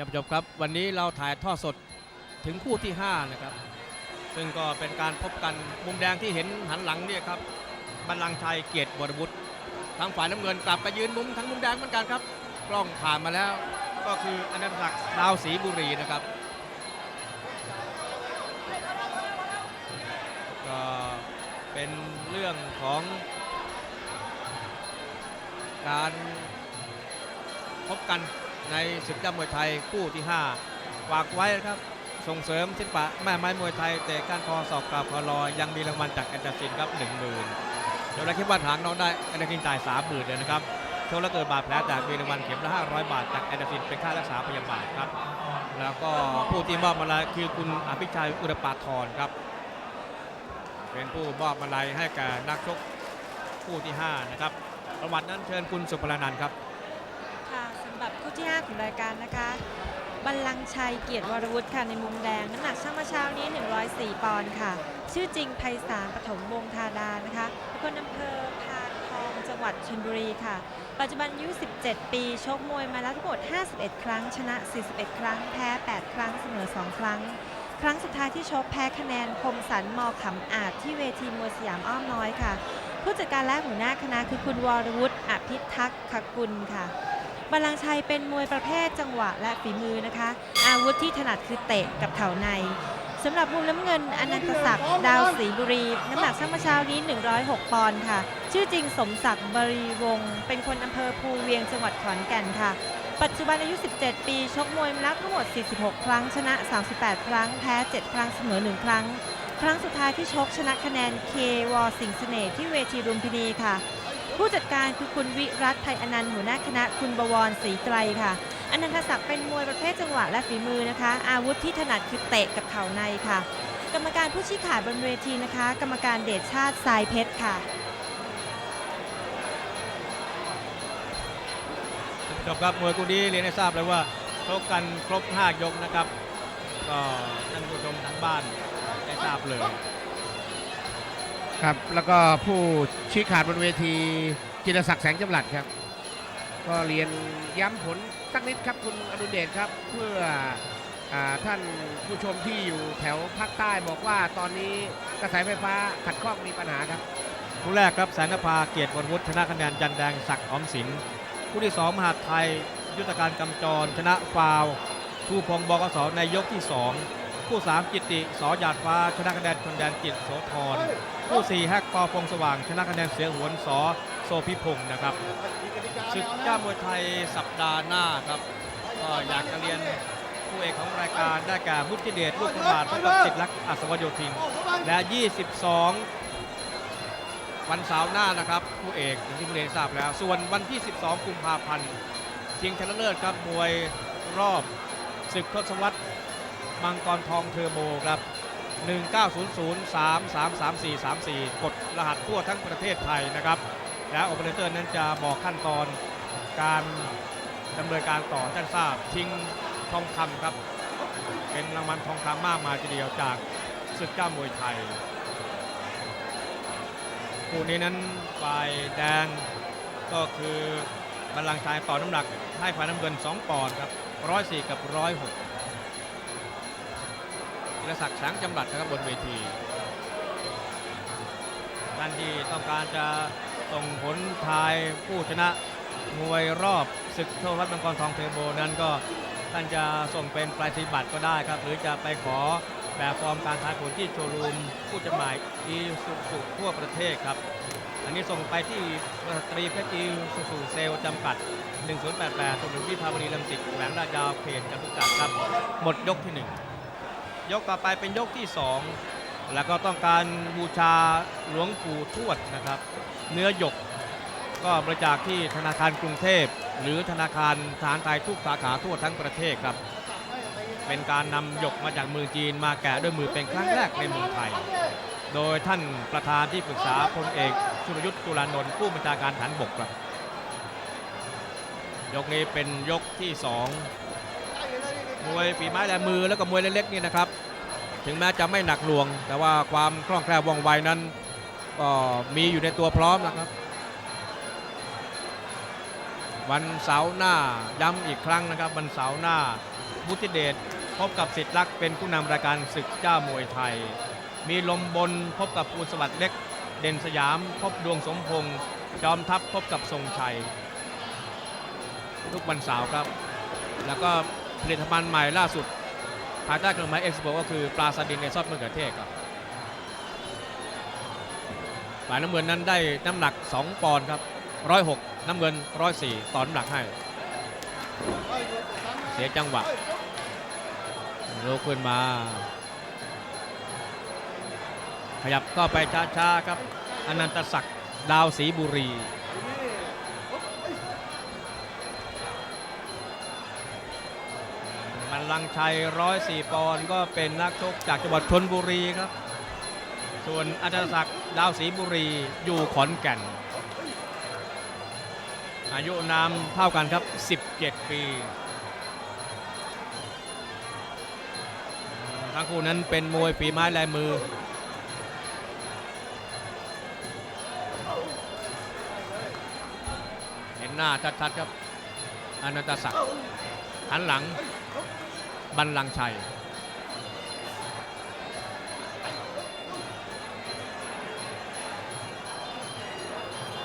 ท่านผู้ชมครับ วันนี้เราถ่ายทอดสดถึงคู่ที่ 5 นะครับ ซึ่งก็เป็นการพบกันมุมแดงที่เห็นหันหลังเนี่ยครับบัลลังก์ชัยเกียรติบรบุตรทางฝ่ายน้ำเงินกลับไปยืนมุมทั้งมุมแดงเหมือนกันครับ กล้องผ่านมาแล้วก็คืออนันตศักดิ์ดาวศรีบุรีนะครับก็เป็นเรื่องของการพบกัน ในศึกยอดมวยไทยคู่ที่5ฝากไว้นะครับ ส่งเสริมศิลปะแม่ไม้มวยไทยเตะก้านคอสอบกราบคอลอยยังมีรางวัลจากแอนดาซินครับ1 0,000เดี๋ยวเราคิดว่าทางน้องได้แอนดาซินจ่าย30,000เลยนะครับโชว์แล้วเกิดบาดแผลจากมีรางวัลเข็มละ500 บาท จากแอนดาซินเป็นค่ารักษาพยาบาลครับ แล้วก็ผู้ที่มอบมาลัยคือคุณอภิชัยอุรปาทรครับ เป็นผู้มอบมาลัยให้แก่นักชกคู่ที่ 5 นะครับประวัตินั้นเชิญคุณสุพรนันท์ครับ หรับคู่ที่ 5 ของรายการนะคะ บัลลังก์ชัยเกียรติวรวุฒิค่ะในมุมแดง น้ำหนักช่างมาเช้านี้ 104 ปอนด์ค่ะ ชื่อจริงไพศาลปฐมวงศ์ธาดานะคะเป็นคนอำเภอพานทองจังหวัดชลบุรีค่ะ ปัจจุบันอายุ 17 ปีชกมวยมาแล้วทั้งหมด 51 ครั้ง ชนะ 41 ครั้ง แพ้ 8 ครั้ง เสมอ 2 ครั้ง ครั้งสุดท้ายที่ชกแพ้คะแนนคมสันมอขำอาจที่เวทีมวยสยามอ้อมน้อยค่ะผู้จัดการและหัวหน้าคณะคือคุณวรวุฒิอภิทักษ์ขกุลค่ะ บัลลังชัยเป็นมวยประเภทจังหวะและฝีมือนะคะ อาวุธที่ถนัดคือเตะกับเข่าในสำหรับมุมน้ำเงินอนันตศักดิ์ดาวศรีบุรี น้ำหนักช่างเมื่อเช้านี้ 106 ปอนด์ค่ะ ชื่อจริงสมศักดิ์บรีวงศ์เป็นคนอำเภอภูเวียงจังหวัดขอนแก่นค่ะ ปัจจุบันอายุ 17 ปี ชกมวยมาแล้วทั้งหมด 46 ครั้ง ชนะ 38 ครั้ง แพ้ 7 ครั้ง เสมอ 1 ครั้ง ครั้งสุดท้ายที่ชกชนะคะแนนเควอสิงเสน่ห์ที่เวทีรุมพินีค่ะ ผู้จัดการคือคุณวิรัตไทยอนันต์หัวหน้าคณะคุณบวรศรีไตรค่ะอนันทศักดิ์เป็นมวยประเภทจังหวะและฝีมือนะคะ อาวุธที่ถนัดคือเตะกับเข่าในค่ะ กรรมการผู้ชี้ขาดบนเวทีนะคะ กรรมการเดชชาติทรายเพชรค่ะจบครับมวยคู่นี้เรียนให้ทราบเลยว่าชกกันครบ 5 ยกนะครับ ก็ท่านผู้ชมทางบ้านได้ทราบเลย ครับ แล้วก็ผู้ชี้ขาดบนเวทีจิรศักดิ์แสงจำหลัดครับ ก็เรียนย้ำผลสักนิดครับคุณอดุลเดชครับ เพื่ออท่านผู้ชมที่อยู่แถวภาคใต้บอกว่าตอนนี้กระแสไฟฟ้าขัดข้องมีปัญหาครับคู่แรกครับแสงนภาเกียรติวรวุฒิชนะคะแนนยันแดงศักดิ์ออมสินคู่ที่2มหาไทย ยุทธการกำจรชนะฟาว ผู้พงบกสในยกที่2 คู่3จิตติสอหยาดฟ้า ชนะคะแนนชนแดนจิตโสธรคู่4แฮกปอพงสว่าง ชนะคะแนนเสียหวนสอโซพิพงศ์นะครับศึกเจ้ามวยไทยสัปดาห์หน้าครับก็อยากจะเรียนผู้เอกของรายการได้แก่มุทิเดชลูกพระบาทพบกับสิทธิลักษณ์อัศวโยธินและ 22 วันเสาร์หน้านะครับผู้เอกอย่างที่ผู้เรียนทราบแล้ว ส่วนวันที่ 12 กุมภาพันธ์ชิงชนะเลิศครับมวยรอบศึกทศวรรษ มังกรทองเทอร์โบครับ 1900333434 กดรหัสทั่วทั้งประเทศไทยนะครับ และโอเปอเรเตอร์นั้นจะบอกขั้นตอนการดำเนินการต่อท่านทราบชิงทองคำครับ เป็นรางวัลทองคำมากมายทีเดียวจากศึกเจ้ามวยไทยคู่นี้นั้นฝ่ายแดงก็คือบัลลังก์ชายต่อน้ำหนักให้ฝ่ายน้ำเงิน 2 ปอนด์ครับ 104 กับ 106 ธีรศักดิ์แสงจำรัดนะครับบนเวทีท่านที่ต้องการจะส่งผลทายผู้ชนะมวยรอบศึกโทวัดมังกรทองเทโบนั้นก็ท่านจะส่งเป็นปลายสีบัตรก็ได้ครับ หรือจะไปขอแบบฟอร์มการทายผลที่โชว์รูมผู้จำหน่ายอีสุสุทั่วประเทศครับ อันนี้ส่งไปที่บริษัทตรีเพชรอีสุสุเซลจำกัด 1088ถนนวิภาวดีรังสิตแหลมลาดยาวเขตจตุจักรครับ หมดยกที่1 ยกต่อไปเป็นยกที่ 2 แล้วก็ต้องการบูชาหลวงปู่ทวดนะครับ เนื้อหยกก็บริจาคที่ธนาคารกรุงเทพ หรือธนาคารทหารไทยทุกสาขาทั่วทั้งประเทศครับ เป็นการนำหยกมาจากเมืองจีนมาแกะด้วยมือเป็นครั้งแรกในเมืองไทย โดยท่านประธานที่ปรึกษาพลเอกชุลยุทธ์จุลานนท์ผู้บัญชาการฐานบกครับยกนี้เป็นยกที่สอง มวยฝีไม้ลายมือแล้วก็มวยเล็กๆนี่นะครับ ถึงแม้จะไม่หนักหน่วง แต่ว่าความคล่องแคล่วว่องไวนั้น ก็มีอยู่ในตัวพร้อมนะครับ วันเสาร์หน้าย้ำอีกครั้งนะครับ วันเสาร์หน้าพุทธิเดชพบกับสิทธิลักษ์เป็นผู้นำรายการศึกเจ้ามวยไทย มีลมบนพบกับภูสวัสดิ์เล็ก เด่นสยาม พบดวงสมพงษ์จอมทัพพบกับทรงชัย ทุกวันเสาร์ครับ แล้วก็ ผลิตภัณฑ์ใหม่ล่าสุดภายใต้เครื่องหมายเอ็กซ์โปก็คือปลาซาดินในซอสมะเขือเทศครับฝ่ายน้ำเงินนั้นได้น้ำหนัก 2 ปอนด์ครับ106 น้ำเงิน 104ต่อน้ำหนักให้ เสียจังหวะลุกขึ้นมา ขยับก็ไปช้าๆครับ อนันตศักดิ์ดาวศรีบุรี มันลังชัย104ปอนด์ก็เป็นนักชกจากจังหวัดชนบุรีครับ ส่วนอาจารย์ศักดิ์ดาวศรีบุรีอยู่ขอนแก่น อายุนามเท่ากันครับ 17 ปีทั้งคู่นั้นเป็นมวยฝีไม้ลายมือ เห็นหน้าชัดๆครับอนันตศักดิ์หันหลัง บัลลังชัย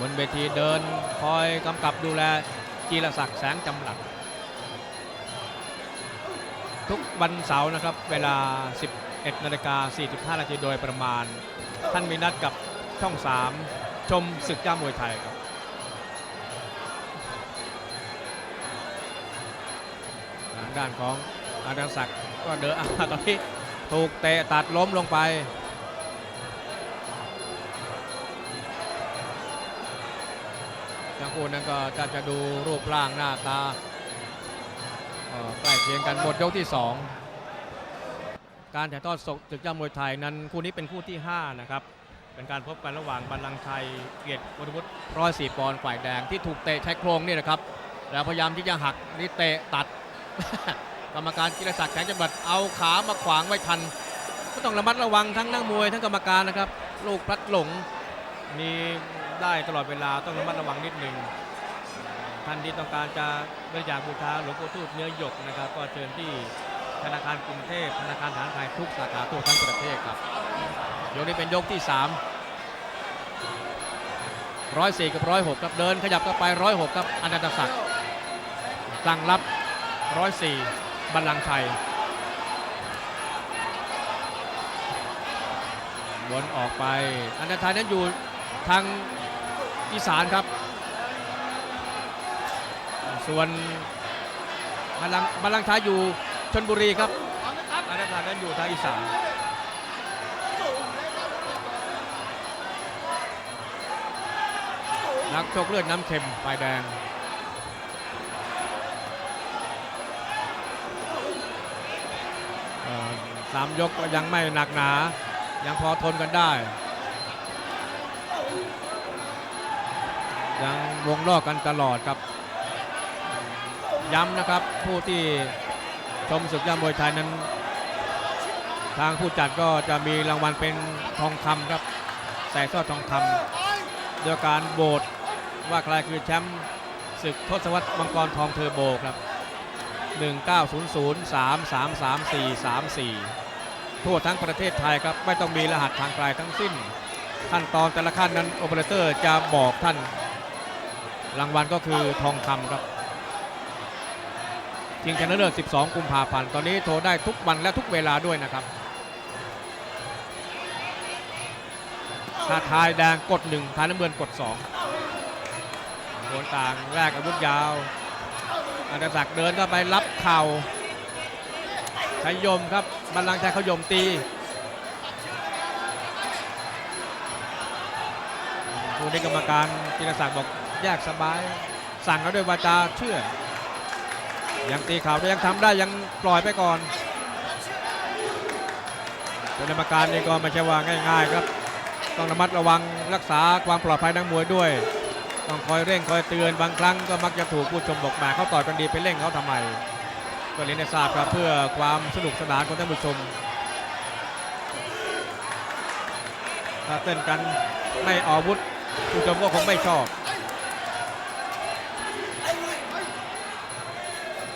บนเวทีเดินคอยกำกับดูแลจีรศักดิ์แสงจำหลัด ทุกวันเสาร์นะครับ เวลา 11นาฬิกา45นาทีโดยประมาณ ท่านมีนัดกับช่อง 3 ชมศึกย่ามวยไทยครับทางด้านของ อาดังศักดิ์ก็เดินอ่าตอนนี้ถูกเตะตัดล้มลงไป ทั้งคู่นั้นก็จะจะดูรูปร่างหน้าตาใกล้เคียงกันหมดยกที่ 2 การถ่ายทอดสดศึกยอดมวยไทยนั้นคู่นี้เป็นคู่ที่ 5 นะครับ เป็นการพบกันระหว่างบัลลังก์ชัยเกียรติวรวุฒิร้อยสี่ปอนด์ฝ่ายแดงที่ถูกเตะใช้โครงนี่นะครับ แล้วพยายามที่จะหักนี่เตะตัด กรรมการกิรศักดิ์แสงจังหวัดเอาขามาขวางไว้ทัน ก็ต้องระมัดระวังทั้งนักมวยทั้งกรรมการนะครับ ลูกพลัดหลงมีได้ตลอดเวลาต้องระมัดระวังนิดหนึ่งท่านที่ต้องการจะบริจาคบูชาหลวงปู่ทูตเนื้อหยกนะครับ ก็เชิญที่ธนาคารกรุงเทพธนาคารทหารไทยทุกสาขาทั่วทั้งประเทศครับยกนี้เป็นยกที่3ร้อยสี่กับร้อยหกครับเดินขยับเข้าไปร้อยหกครับอนันตศักดิ์ตั้งรับร้อยสี่ บัลลังก์ชัยวนออกไปอนันตชัยนั้นอยู่ทางอีสานครับ ส่วนบัลลังบัลลังก์ชัยอยู่ชนบุรีครับอนันตชัยนั้นอยู่ทางอีสานนักชกเลือดน้ำเค็มไฟแดง สามยกก็ยังไม่หนักหนา ยังพอทนกันได้ ยังวงนอกกันตลอดครับ ย้ำนะครับผู้ที่ชมศึกยอดมวยไทยนั้น ทางผู้จัดก็จะมีรางวัลเป็นทองคำครับใส่สร้อยทองคำโดยการโหวตว่าใครคือแชมป์ศึกทศวรรษมังกรทองเทอร์โบครับ 1900333434 ทั่วทั้งประเทศไทยครับ ไม่ต้องมีรหัสทางไกลทั้งสิ้น ขั้นตอนแต่ละขั้นนั้นโอเปอเรเตอร์จะบอกท่าน รางวัลก็คือทองคำครับชิงชนะเลิศ 12 กุมภาพันธ์ ตอนนี้โทรได้ทุกวันและทุกเวลาด้วยนะครับถ้าทายแดงกด 1ทายน้ำเงินกด2โดนต่างแรกอาวุธยาวอันดศักดิ์เดินเข้าไปรับเข่า ขยมครับบัลลังก์ชัยขยมตีผู้นี้กรรมการจิรศักดิ์บอกแยกสบาย สั่งเขาด้วยวาจาเชื่อ ยังตีเข่าได้ยังทำได้ยังปล่อยไปก่อนกรรมการนี่ก็ไม่ใช่ว่าง่าย ๆ ครับ ต้องระมัดระวังรักษาความปลอดภัยนักมวยด้วย ต้องคอยเร่งคอยเตือนบางครั้งก็มักจะถูกผู้ชมบอกแหมเขาต่อยกันดีไปเร่งเขาทำไม ก็เรียนให้ทราบครับเพื่อความสนุกสนานของท่านผู้ชมถ้าเต้นกันไม่ออกอาวุธผู้ชมก็คงไม่ชอบ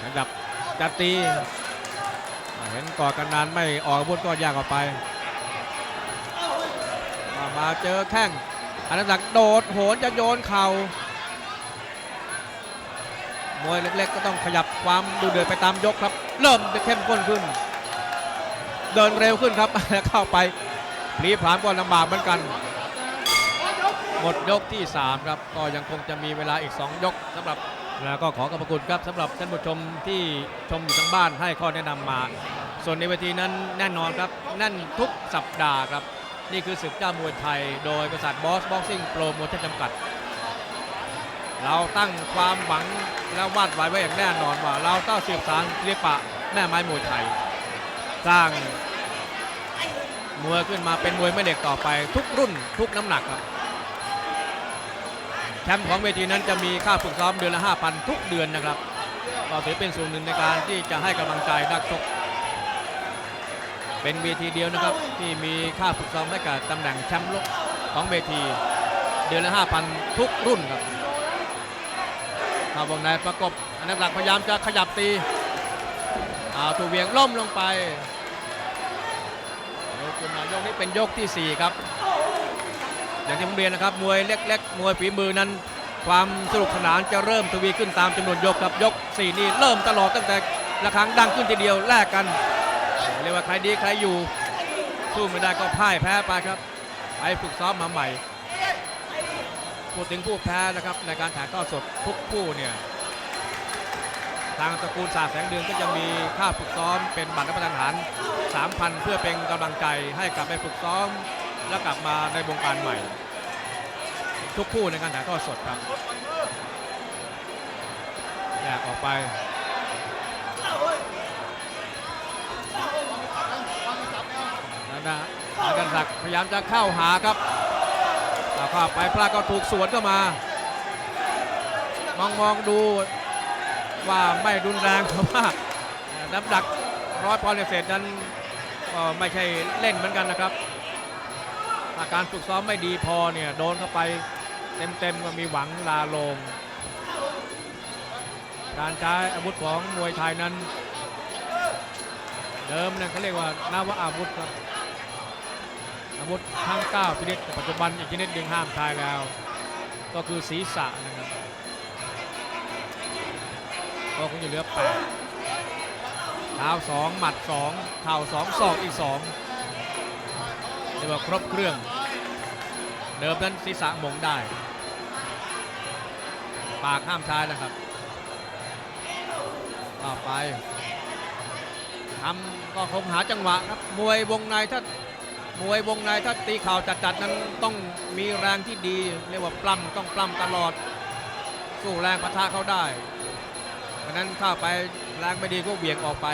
ขยับจัดตีเห็นกอกันนานไม่ออกอาวุธก็ยากออกไป มามาเจอแข้งอนันตศักษ์โดดโหนจะโยนเข่า มวยเล็กๆ ก็ต้องขยับความดูเดือดไปตามยกครับ เริ่มจะเข้มข้นขึ้น เดินเร็วขึ้นครับเข้าไปพลีผามก็ลำบากเหมือนกัน หมดยกที่ 3 ครับ ก็ยังคงจะมีเวลาอีก 2 ยกสำหรับแล้วก็ขอขอบพระคุณครับสำหรับท่านผู้ชมที่ชมอยู่ทางบ้านให้ข้อแนะนำมา ส่วนในเวทีนั้นแน่นอนครับแน่นทุกสัปดาห์ครับ นี่คือศึกเจ้ามวยไทย โดยบริษัทบอสบ็อกซิ่งโปรโมชั่นจำกัด เราตั้งความหวังและวาดหวังไว้อย่างแน่นอนว่า เราต้องสืบสานศิลปะแม่ไม้มวยไทย สร้างมวยขึ้นมาเป็นมวยแม่เหล็กต่อไป ทุกรุ่นทุกน้ำหนักครับแชมป์ของเวทีนั้นจะมีค่าฝึกซ้อมเดือนละ 5,000 ทุกเดือนนะครับก็ถือเป็นส่วนหนึ่งในการที่จะให้กำลังใจนักชกเป็นเวทีเดียวนะครับที่มีค่าฝึกซ้อมให้กับตำแหน่งแชมป์โลกของเวที เดือนละ 5,000 ทุกรุ่นครับ ทาวงในประกบอันดับหลักพยายามจะขยับตีเอาถูกเวียงล่มลงไปยกขึ้นมายกนี้เป็นยกทีสี่ 4 ครับ อย่างที่ผมเรียนนะครับ มวยเล็ก ๆ มวยฝีมือนั้น ความสนุกสนานจะเริ่มทวีขึ้นตามจำนวนยกครับยก 4 นี่เริ่มตลอดตั้งแต่ละครั้งดังขึ้นทีเดียวแลกกันเรียกว่าใครดีใครอยู่สู้ไม่ได้ก็พ่ายแพ้ไปครับไปฝึกซ้อมมาใหม่ พูดถึงผู้แพ้นะครับในการถ่ายทอดสดทุกคู่เนี่ยทางตระกูลศาสตร์แสงเดือนก็จะมีค่าฝึกซ้อมเป็นบัตรรับประทานอาหาร 3,000 เพื่อเป็นกำลังใจให้กลับไปฝึกซ้อม แล้วกลับมาในวงการใหม่ ทุกคู่ในการถ่ายทอดสดครับแยกออกไปนั่นะอากันศักดิ์พยายามจะเข้าหาครับ เอาข้าไปพลาดก็ถูกสวนเข้ามามองมองดูว่าไม่รุนแรงเพราะว่าน้ำดักร้อยปอนด์เศษนั้นไม่ใช่เล่นเหมือนกันนะครับอาการฝึกซ้อมไม่ดีพอเนี่ยโดนเข้าไปเต็มๆก็มีหวังลาลง การใช้อาวุธของมวยไทยนั้น เดิมเนี่ยเขาเรียกว่านาวอาวุธครับ อาวุธทั้ง9ชนิดแต่ปัจจุบันอีกชนิดหนึ่งห้ามใช้แล้ว ก็คือศีรษะนะครับก็คงจะเหลือแปดเท้าสองหมัดสองเข่าสองศอกอีกสองเรียกว่าครบเครื่อง เดิมนั้นศีรษะมงได้ ปากห้ามใช้นะครับต่อไปทำก็คงหาจังหวะครับ มวยวงในถ้า มวยวงในถ้าตีเข่าจัดๆนั้นต้องมีแรงที่ดี เรียกว่าปล้ำต้องปล้ำตลอด สู้แรงปะทะเขาได้เพราะนั้นเข้าไปแรงไม่ดีก็เบี่ยงออกไป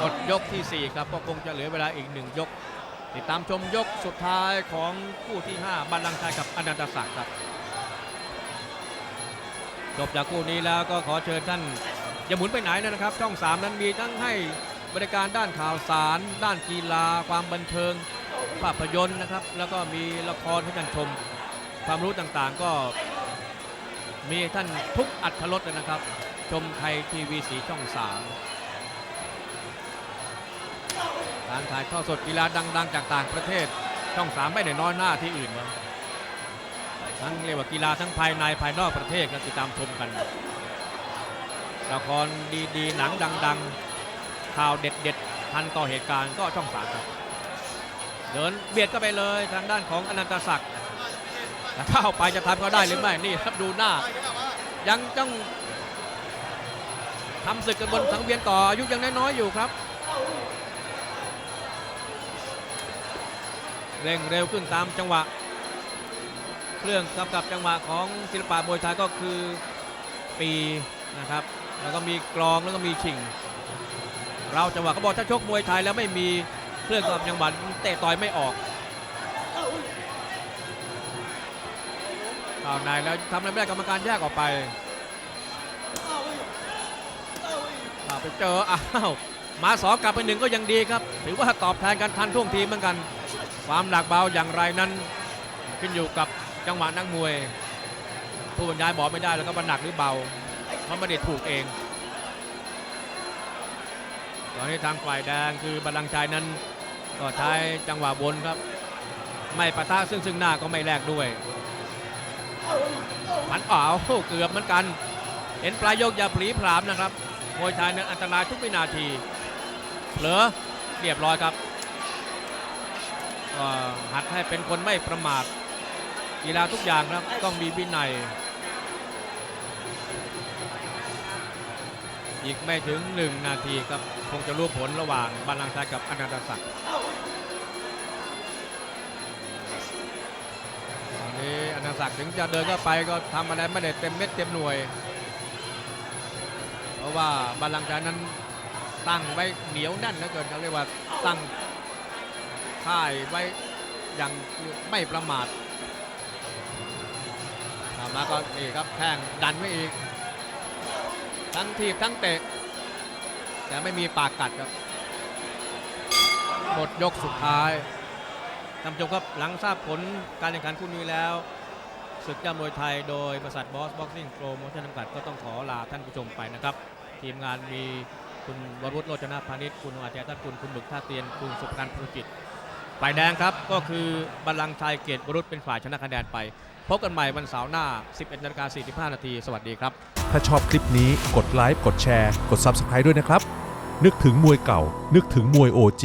หมดยกทีสี่ 4 ครับก็คงจะเหลือเวลาอีกหนึ่งยก ติดตามชมยกสุดท้ายของคู่ที่ 5 บัลลังก์ชัยกับอนันตศักดิ์ครับจบจากคู่นี้แล้วก็ขอเชิญท่านอย่าหมุนไปไหนนะครับ ช่อง 3 นั้นมีทั้งให้ บริการด้านข่าวสาร ด้านกีฬา ความบันเทิง ภาพยนตร์นะครับ แล้วก็มีละครให้ท่านชม ความรู้ต่างๆก็มีท่านทุกอัธรสเลยนะครับ ชมไทยทีวีสีช่อง3การถ่ายทอดสดกีฬาดัง ๆ จากต่างประเทศ ช่อง3ไม่ได้น้อยหน้าที่อื่นนะทั้งเรียกว่ากีฬาทั้งภายในภายนอกประเทศก็ติดตามชมกัน ละครดีๆ หนังดัง ๆ ข่าวเด็ดๆทันต่อเหตุการณ์ก็ช่องสามครับเดินเบียดก็ไปเลยทางด้านของอนันตศักดิ์เข้าไปจะทำก็ได้หรือไม่นี่ครับดูหน้า ยังต้องทำศึกกันบนสังเวียนต่ออายุยังน้อยๆอยู่ครับเร่งเร็วขึ้นตามจังหวะ เครื่องกำกับจังหวะของศิลปะมวยไทยก็คือปีนะครับ แล้วก็มีกลองแล้วก็มีชิง เราจังหวะเขาบอกถ้าชกมวยไทยแล้วไม่มีเครื่องกำกับจังหวะเตะต่อยไม่ออกข่าวในแล้วทำอะไรไม่ได้กรรมการแยกออกไปไปเจออ้าวมาสองกลับไปหนึ่งก็ยังดีครับ ถือว่าตอบแทนกันทันท่วงทีเหมือนกัน ความหนักเบาอย่างไรนั้น ขึ้นอยู่กับจังหวะนักมวย ผู้บรรยายบอกไม่ได้แล้วก็มันหนักหรือเบาเพราะไม่ได้ถูกเอง ตอนนี้ทางฝ่ายแดงคือบัลลังก์ชัยนั้น ก็ใช้จังหวะวนครับ ไม่ปะทะซึ่งซึ่งหน้าก็ไม่แลกด้วยมันอ้าวเกือบเหมือนกัน เห็นปลายยกอย่าผลีผลามนะครับมวยไทยนั้นอันตรายทุกวินาทีเหลือเรียบร้อยครับหัดให้เป็นคนไม่ประมาทกีฬาทุกอย่างครับต้องมีวินัย อีกไม่ถึง 1 นาทีครับ คงจะรู้ผลระหว่างบาลังก์ชัยกับอนันตศักดิ์ตอนนี้อนันตศักดิ์ถึงจะเดินเข้าไปก็ทำอะไรไม่ได้เต็มเม็ดเต็มหน่วย เพราะว่าบาลังก์ชัยนั้นตั้งไว้เหนียวแน่นเหลือเกินเขาเรียกว่าตั้งค่ายไว้อย่างไม่ประมาทมาก็นี่ครับแข้งดันไว้อีก ทั้งทีบทั้งเตะ แต่ไม่มีปากกัดครับ หมดยกสุดท้ายท่านผู้ชมครับหลังทราบผลการแข่งขันคู่นี้แล้วศึกยอดมวยไทยโดยบริษัทบอสบ็อกซิ่งโปรโมชั่นจำกัดก็ต้องขอลาท่านผู้ชมไปนะครับ ทีมงานมีคุณวรุษโรจนพาณิชย์คุณอาจารย์ทัศน์คุณคุณบึกท่าเตียนคุณสุภการภูจิตฝ่ายแดงครับ ก็คือบัลลังก์ชัยเกียรติวรุษเป็นฝ่ายชนะคะแนนไป พบกันใหม่วันเสาร์หน้า 11นาฬิกา45 นาที สวัสดีครับ ถ้าชอบคลิปนี้กดไลค์กดแชร์ กด Subscribe ด้วยนะครับ นึกถึงมวยเก่า นึกถึงมวย OG